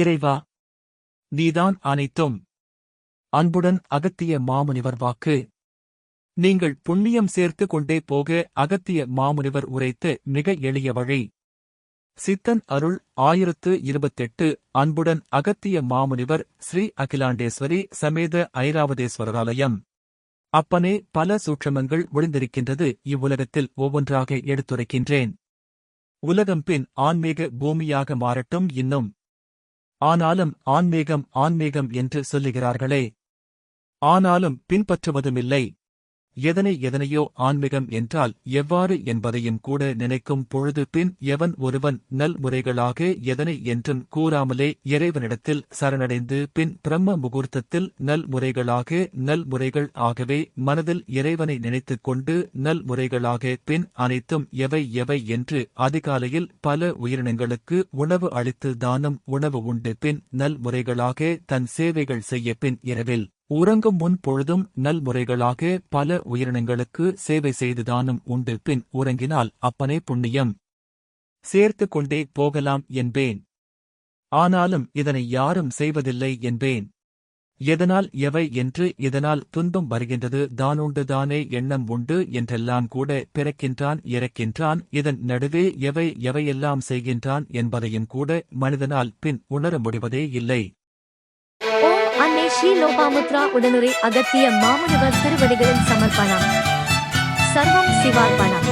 இறைவா நீதான் அனைத்தும். அன்புடன் அகத்திய மாமுனிவர் வாக்கு. நீங்கள் புண்ணியம் சேர்த்து கொண்டே போக அகத்திய மாமுனிவர் உரைத்து மிக எளிய வழி. சித்தன் அருள் ஆயிரத்து இருபத்தெட்டு அன்புடன் அகத்திய மாமுனிவர் ஸ்ரீ அகிலாண்டேஸ்வரி சமேத ஐராவதேஸ்வரராலயம் அப்பனே பல சூட்சமங்கள் ஒளிந்திருக்கின்றது இவ்வுலகத்தில் ஒவ்வொன்றாக எடுத்துரைக்கின்றேன். உலகம் பின் ஆன்மீக பூமியாக மாறட்டும் இன்னும். ஆனாலும் ஆன்மீகம் ஆன்மீகம் என்று சொல்லுகிறார்களே. ஆனாலும் பின்பற்றுவதுமில்லை. எதனை எதனையோ ஆன்மீகம் என்றால் எவ்வாறு என்பதையும் கூட நினைக்கும் பொழுது பின் எவன் ஒருவன் நல்முறைகளாக எதனை என்றும் கூறாமலே இறைவனிடத்தில் சரணடைந்து பின் பிரம்ம முகூர்த்தத்தில் நல்முறைகளாக நல்முறைகள் ஆகவே மனதில் இறைவனை நினைத்துக் கொண்டு நல்முறைகளாக பின் அனைத்தும் எவை எவை என்று அதிகாலையில் பல உயிரினங்களுக்கு உணவு அளித்து தானம் உணவு உண்டு பின் நல்முறைகளாக தன் சேவைகள் செய்ய பின் இரவில். உறங்கும் முன் பொழுதும் நல்முறைகளாக பல உயிரினங்களுக்கு சேவை செய்துதானும் உண்டு. பின் உறங்கினால் அப்பனே புண்ணியம். சேர்த்து கொண்டே போகலாம் என்பேன். ஆனாலும் இதனை யாரும் செய்வதில்லை என்பேன். எதனால் எவை என்று இதனால் துன்பம் வருகின்றது. தானுண்டு தானே எண்ணம் உண்டு என்றெல்லாம் கூட பிறக்கின்றான் இறக்கின்றான். இதன் நடுவே எவை எவையெல்லாம் செய்கின்றான் என்பதையும் கூட மனிதனால் பின் உணர முடிவதே இல்லை. ஸ்ரீ லோபாமுத்ரா உடனுரை அகத்திய மாமுனிவர் திருவடிகளின் சமர்ப்பணம். சர்வம் சிவார்ப்பணம்.